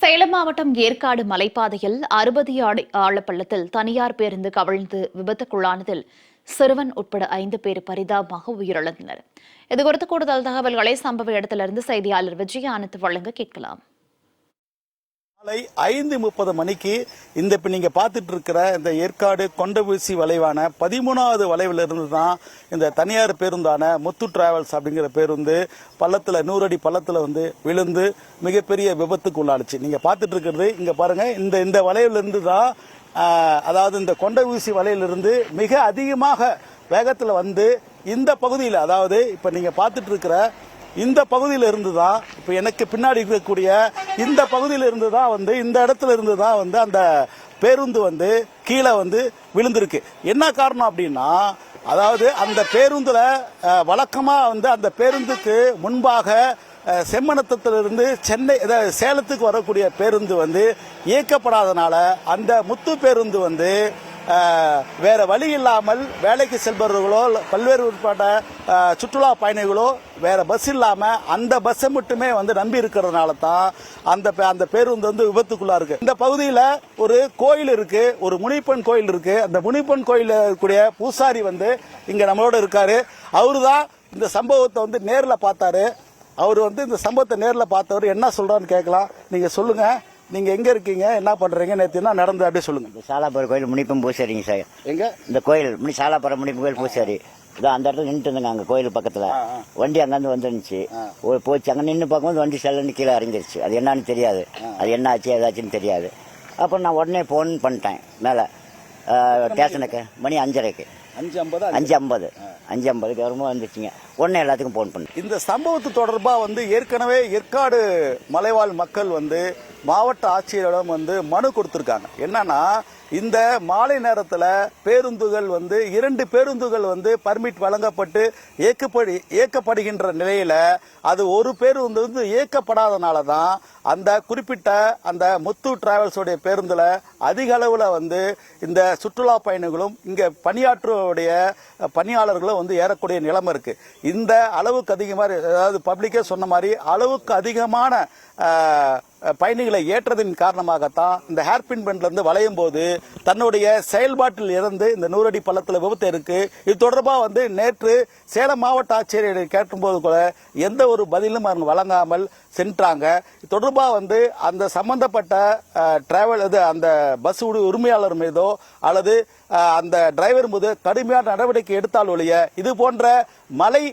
சேலம் மாவட்டம் ஏற்காடு மலைப்பாதையில் அறுபது அடி ஆழப்பள்ளத்தில் தனியார் பேருந்து கவிழ்ந்து விபத்துக்குள்ளானதில் சிறுவன் உட்பட ஐந்து பேர் பரிதாபமாக உயிரிழந்தனர். இதுகுறித்து கூடுதல் தகவல்களை சம்பவ இடத்திலிருந்து செய்தியாளர் விஜய் ஆனந்த் வழங்க கேட்கலாம். மாலை ஐந்து முப்பது மணிக்கு இந்த இப்போ நீங்கள் பார்த்துட்டு இருக்கிற இந்த ஏற்காடு கொண்டவீசி வளைவான பதிமூணாவது வளைவில் இருந்து தான் இந்த தனியார் பேருந்தான முத்து டிராவல்ஸ் அப்படிங்கிற பேருந்து பள்ளத்தில் நூறடி பள்ளத்தில் வந்து விழுந்து மிகப்பெரிய விபத்துக்கு உள்ளாடுச்சு நீங்கள் பார்த்துட்டு இருக்கிறது இங்கே பாருங்கள் இந்த இந்த வளைவிலிருந்து தான் அதாவது இந்த கொண்டவீசி வலையிலிருந்து மிக அதிகமாக வேகத்தில் வந்து இந்த பகுதியில் அதாவது இப்போ நீங்கள் பார்த்துட்டு இருக்கிற இந்த பகுதியில் இருந்து தான் இப்போ எனக்கு பின்னாடி இருக்கக்கூடிய இந்த பகுதியில் இருந்து தான் வந்து இந்த இடத்துல இருந்து தான் வந்து அந்த பேருந்து வந்து கீழே வந்து விழுந்திருக்கு. என்ன காரணம் அப்படின்னா அதாவது அந்த பேருந்தில் வழக்கமாக வந்து அந்த பேருந்துக்கு முன்பாக அஹ், சென்னை அதாவது சேலத்துக்கு வரக்கூடிய பேருந்து வந்து இயக்கப்படாதனால அந்த முத்து பேருந்து வந்து வேற வழி இல்லாமல் வேலைக்கு செல்பவர்களோ பல்வேறு உட்பட்ட சுற்றுலா பயணிகளோ வேற பஸ் இல்லாம அந்த பஸ்ஸை மட்டுமே வந்து நம்பி இருக்கிறதுனால தான் அந்த அந்த பேருந்து வந்து விபத்துக்குள்ளா இருக்கு. இந்த பகுதியில் ஒரு கோயில் இருக்கு ஒரு முனிப்பன் கோயில் இருக்கு. அந்த முனிப்பன் கோயில் இருக்கக்கூடிய பூசாரி வந்து இங்க நம்மளோட இருக்காரு. அவரு தான் இந்த சம்பவத்தை வந்து நேரில் பார்த்தாரு. அவர் வந்து இந்த சம்பவத்தை நேரில் பார்த்தவர் என்ன சொல்றான்னு கேட்கலாம். நீங்க சொல்லுங்க. நீங்க எங்க இருக்கீங்க? என்ன பண்றீங்க? நேற்று என்ன நடந்து அப்படியே சொல்லுங்க. இந்த சாலாபுரம் கோயில் முனிப்பம் பூசாரிங்க சார். எங்க? இந்த கோயில் முனி சாலாபுரம் முனிப்பம் கோயில் பூசாரி. இதோ அந்த இடத்துல நின்றுட்டு இருந்தாங்க அங்க கோயில் பக்கத்துல. வண்டி அங்கிருந்து வந்துருந்துச்சு. ஒரு போச்சு. அங்க நின்று பார்க்கும்போது வண்டி செல்லன்னு கீழே இறங்கிருச்சு. அது என்னன்னு தெரியாது. அது என்ன ஆச்சு ஏதாச்சுன்னு தெரியாது. அப்புறம் நான் உடனே ஃபோன் பண்ணிட்டேன். மேலே ஸ்டேஷனுக்கு மணி அஞ்சரைக்கு. அஞ்சு ஐம்பது? அஞ்சு ஐம்பது. அஞ்சு ஐம்பதுக்கு வரும்போது வந்துச்சுங்க. உடனே எல்லாத்துக்கும் ஃபோன் பண்ணேன். இந்த சம்பவத்து தொடர்பா வந்து ஏற்கனவே ஏற்காடு மலைவாழ் மக்கள் வந்து மாவட்ட ஆட்சியரிடம் வந்து மனு கொடுத்திருக்காங்க. என்னன்னா இந்த மாலை நேரத்தில் பேருந்துகள் வந்து இரண்டு பேருந்துகள் வந்து பர்மிட் வழங்கப்பட்டு இயக்கப்படி இயக்கப்படுகின்ற நிலையில் அது ஒரு பேருந்து வந்து இயக்கப்படாதனால தான் அந்த குறிப்பிட்ட அந்த முத்து டிராவல்ஸுடைய பேருந்தில் அதிக அளவில் வந்து இந்த சுற்றுலா பயணிகளும் இங்கே பணியாற்றுடைய பணியாளர்களும் வந்து ஏறக்கூடிய நிலைமை இருக்குது இந்த அளவுக்கு அதிகமாக அதாவது பப்ளிக்கே சொன்ன மாதிரி அளவுக்கு அதிகமான பயணிகளை ஏற்றதின் காரணமாகத்தான் இந்த ஹேர்பின் பெண்ட்லேருந்து வளையும் போது தன்னுடைய செயல்பாட்டில் இருந்து இந்த நூறடி பள்ளத்தில் விபத்து இருக்கு. இது தொடர்பாக வந்து நேற்று சேலம் மாவட்ட ஆட்சியரை கேட்டும்போது கூட எந்த ஒரு பதிலும் அவங்க வழங்காமல் சென்றாங்க. இது தொடர்பாக வந்து அந்த சம்பந்தப்பட்ட டிராவல் இது அந்த பஸ் உரிமையாளர் மீதோ அல்லது அந்த டிரைவர் மீது கடுமையான நடவடிக்கை எடுத்தால் ஒழிய இது போன்ற மலை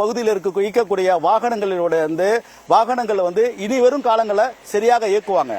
பகுதியில் இருக்க இயக்கக்கூடிய வாகனங்களோட வந்து வாகனங்கள் வந்து இனி வரும் காலங்களில் சரியாக இயக்குவாங்க.